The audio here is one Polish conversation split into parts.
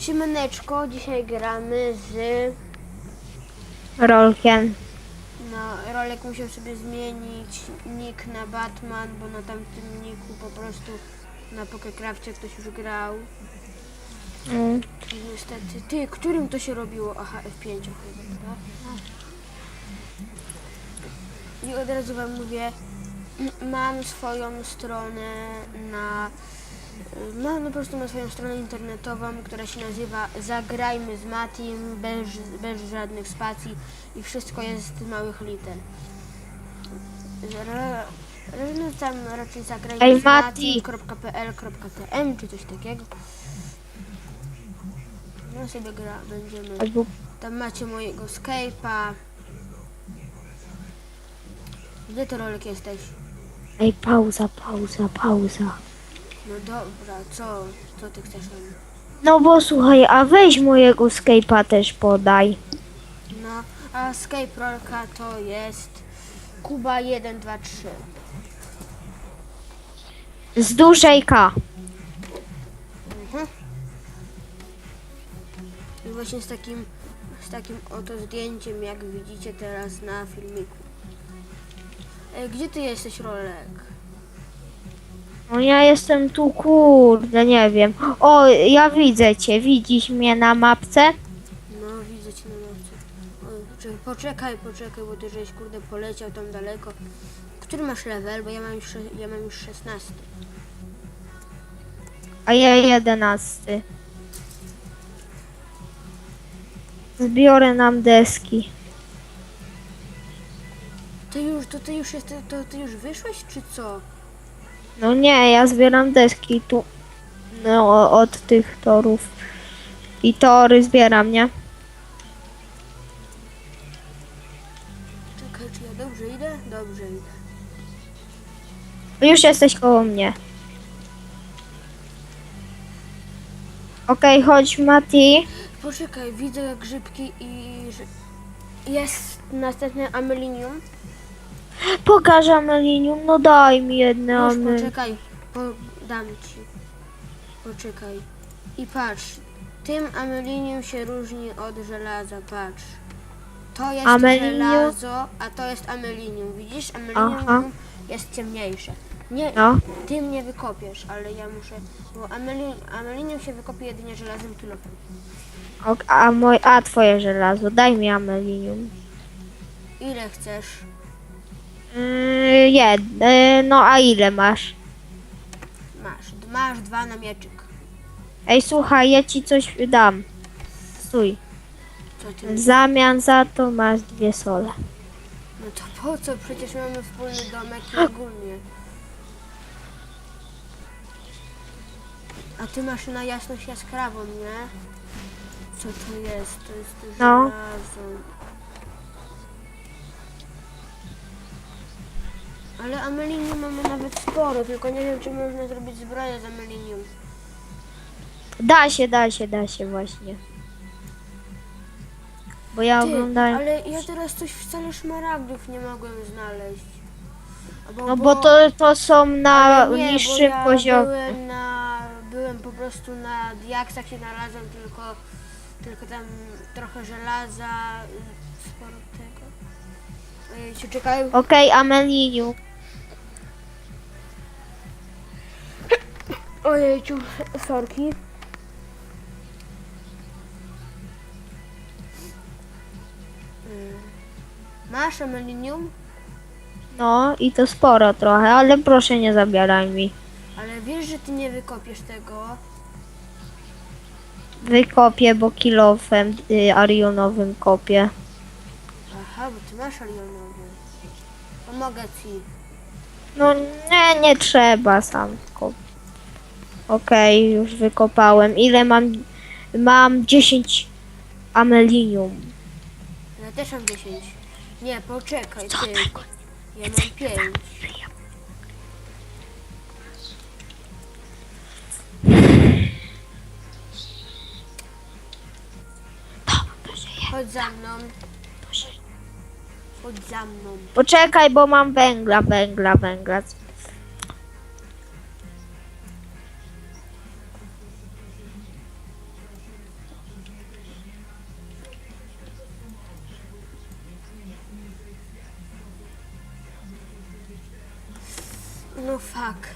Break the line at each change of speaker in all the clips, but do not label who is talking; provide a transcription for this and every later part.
Siemaneczko, dzisiaj gramy z...
Rolkiem.
No, Rolek musiał sobie zmienić nick na Batman, bo na tamtym nicku po prostu na Pokécrafcie ktoś już grał.
Mm.
I niestety, ty, którym to się robiło? Aha, F5 chyba, tak? I od razu wam mówię, mam swoją stronę na... Mam po prostu mam swoją stronę internetową, która się nazywa Zagrajmy z Matim, bez, bez żadnych spacji i wszystko jest z małych liter. Ra- No tam raczej zagrajmy
Ej,
z
Mati.
matim.pl.tm czy coś takiego. No sobie gra, będziemy.
Albo
Tam macie mojego Skype'a. Gdzie to rolek jesteś?
Ej, pauza, pauza, pauza.
No dobra, co? Co ty chcesz robić?
No bo słuchaj, a weź mojego Skype'a też podaj.
No, a Skype rolka to jest Kuba 123.
Z dużej K.
Mhm. I właśnie z takim, z takim oto zdjęciem, jak widzicie teraz na filmiku. E, gdzie ty jesteś, Rolek?
No ja jestem tu, kurde, nie wiem. O, ja widzę cię, widzisz mnie na mapce?
No, widzę cię na mapce. O, czekaj, poczekaj, poczekaj, bo ty żeś kurde poleciał tam daleko. Który masz level? Bo ja mam już, ja mam już 16.
A ja jedenasty. Zbiorę nam deski.
Ty już, to ty już jest, to ty już wyszłeś, czy co?
No nie, ja zbieram deski tu. No, od tych torów. I tory zbieram, nie?
Czekaj, czy ja dobrze idę? Dobrze idę.
Już jesteś koło mnie. Okej, chodź Mati.
Poczekaj, widzę grzybki i... Jest następne amelinium.
Pokaż amelinium, no daj mi jedne
Już
amel.
poczekaj, po, dam ci. Poczekaj. I patrz, tym amelinium się różni od żelaza, patrz. To jest
Amelinium?
żelazo, a to jest amelinium. Widzisz, amelinium
Aha.
jest ciemniejsze. Nie,
No.
tym nie wykopiesz, ale ja muszę, bo amelinium, amelinium się wykopie jedynie żelazem kilofem.
Ok, a, moj, a twoje żelazo, daj mi amelinium.
Ile chcesz?
Yy, jed, yy, no a ile masz?
Masz, masz dwa na mieczyk.
Ej, słuchaj, ja ci coś dam. Stój.
Co ty?
W zamian za to masz dwie sole.
No to po co? Przecież mamy wspólny domek i ogólnie. A ty masz na jasność jaskrawą, nie? Co to jest? To jest to
No.
żelazo. Ale amelinium mamy nawet sporo, tylko nie wiem, czy można zrobić zbroję z amelinium.
Da się, da się, da się właśnie. Bo ja
Ty,
oglądałem.
ale ja teraz coś wcale szmaragdów nie mogłem znaleźć. Bo,
No bo to, to są na
Ale nie,
niższym
ja
poziomie.
Byłem, na, byłem po prostu na diaksach się znalazłem tylko, tylko tam trochę żelaza, sporo tego. Ojejciu, czekaj.
Okej, amelinium.
Ojejciu, sorki. Y, Masz amelinium?
No i to sporo trochę, ale proszę nie zabieraj mi.
Ale wiesz, że ty nie wykopiesz tego.
Wykopię, bo kilofem y, arionowym kopię.
Aha, bo ty masz alionowy. Pomogę ci.
No nie, nie trzeba sam kop. Okej, już wykopałem. Ile mam? Mam 10 amelinium.
Ja też mam 10. Nie, poczekaj, ty. Ja mam 5. Chodź za mną. Chodź za mną.
Poczekaj, bo mam węgla, węgla, węgla.
No fuck.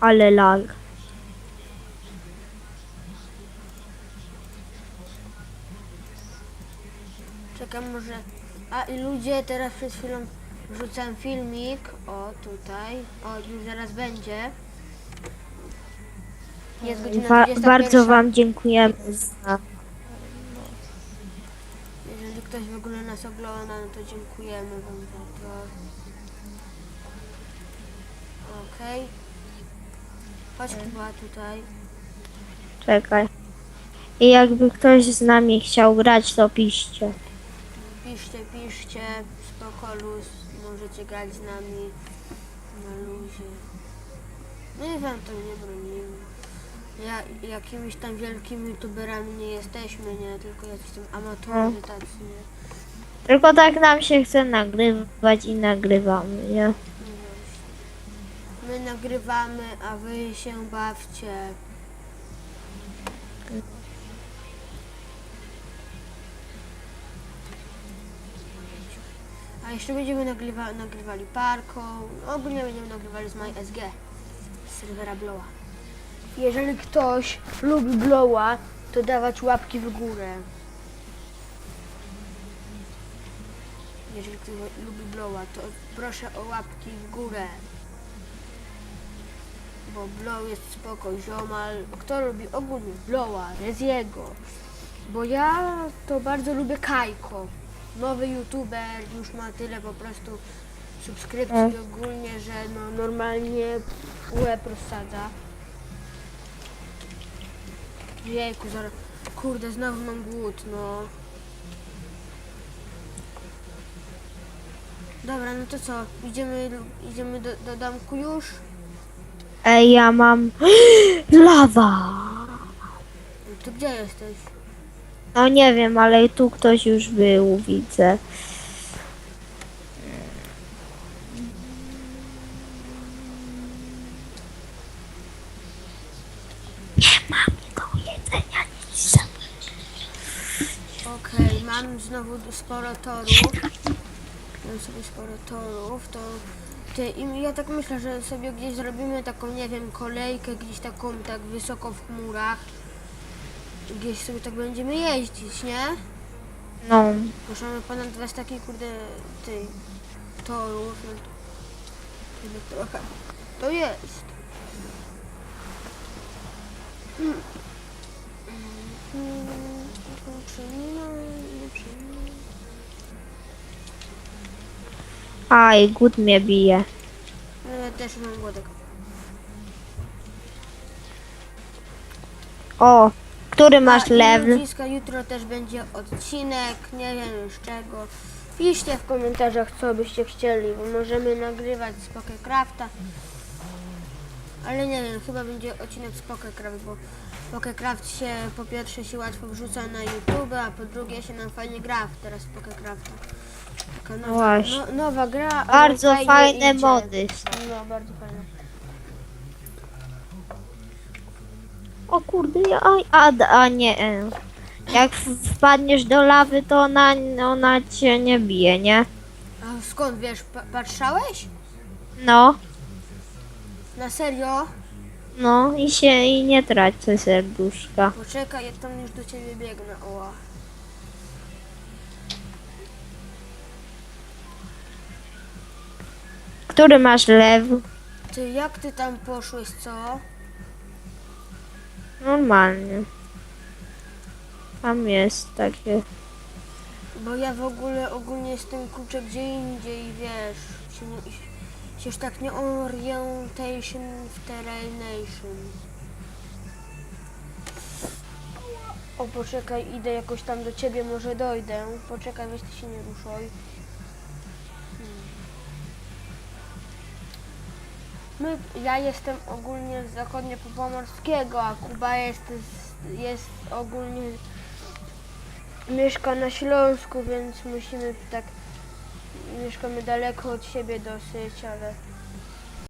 Ale lag.
Czekam może... A i ludzie, teraz przed chwilą wrzucam filmik. O, tutaj. O, już zaraz będzie. Jest godzina
Wa-
21.
bardzo Wam dziękujemy za.
Jeżeli ktoś w ogóle nas ogląda, no to dziękujemy Wam za to. Okej. Chodź chyba tutaj.
Czekaj. I jakby ktoś z nami chciał grać, to piszcie.
Piszcie, piszcie, spoko luz, możecie grać z nami na luzie. My wam to nie bronimy. Ja, jakimiś tam wielkimi youtuberami nie jesteśmy, nie, tylko jacyś tam amatorzy tacy, nie.
Tylko tak nam się chce nagrywać i nagrywamy, nie?
No. My nagrywamy, a wy się bawcie. A jeszcze będziemy nagrywa, nagrywali parką. Ogólnie będziemy nagrywali z MySG. Z serwera Blowa. Jeżeli ktoś lubi Blowa, to dawać łapki w górę. Jeżeli ktoś lubi Blowa, to proszę o łapki w górę. Bo Blow jest spoko, ziomal. Kto lubi ogólnie Blowa, Reziego. Bo ja to bardzo lubię Kajko. Nowy youtuber, już ma tyle po prostu subskrypcji
Mm.
ogólnie, że no normalnie łeb rozsadza. Jejku, zaraz... Kurde, znowu mam głód, no. Dobra, no to co? Idziemy, idziemy do, do domku już?
Ej, ja mam. Lawa!
To gdzie jesteś?
No nie wiem, ale tu ktoś już był, widzę. Nie mam do jedzenia nic.
Okej, mam znowu sporo torów. Mam sobie sporo torów, to ty, i ja tak myślę, że sobie gdzieś zrobimy taką, nie wiem, kolejkę gdzieś taką tak wysoko w chmurach. Gdzieś sobie tak będziemy jeździć, nie?
No,
Już mamy ponad 200 takich, kurde, tej torów. No to, trochę. To jest. Hmm. Hmm,
aj, głód mnie bije.
Ja też mam głodek.
O, który masz
A, i
level?
ludziska, jutro też będzie odcinek, nie wiem już czego. Piszcie w komentarzach, co byście chcieli, bo możemy nagrywać z Pokécrafta. Ale nie wiem, chyba będzie odcinek z Pokécraft, bo Pokécraft się po pierwsze się łatwo wrzuca na YouTube, a po drugie się nam fajnie gra w teraz w Pokécrafta. Taka nowa,
Właśnie.
no, nowa gra. ale
Bardzo
fajnie
fajne
idzie.
mody.
No, bardzo fajne.
O kurde, ja, a, a, a nie. e. Jak w- wpadniesz do lawy, to ona, ona cię nie bije, nie?
A skąd wiesz, pa patrzałeś?
No,
Na serio?
No i się i nie tracę serduszka.
Poczekaj, ja tam już do ciebie biegnę, oła.
Który masz level?
Ty, jak ty tam poszłeś, co?
Normalnie. Tam jest takie.
Bo ja w ogóle ogólnie jestem kurczę gdzie indziej, wiesz, się, nie, już tak nie orientation w terraination. O, poczekaj, idę jakoś tam do ciebie, może dojdę. Poczekaj, weź ty się nie ruszaj. Hmm. My, ja jestem ogólnie z zachodnie pomorskiego, a Kuba jest, jest ogólnie mieszka na Śląsku, więc musimy tak mieszkamy daleko od siebie dosyć, ale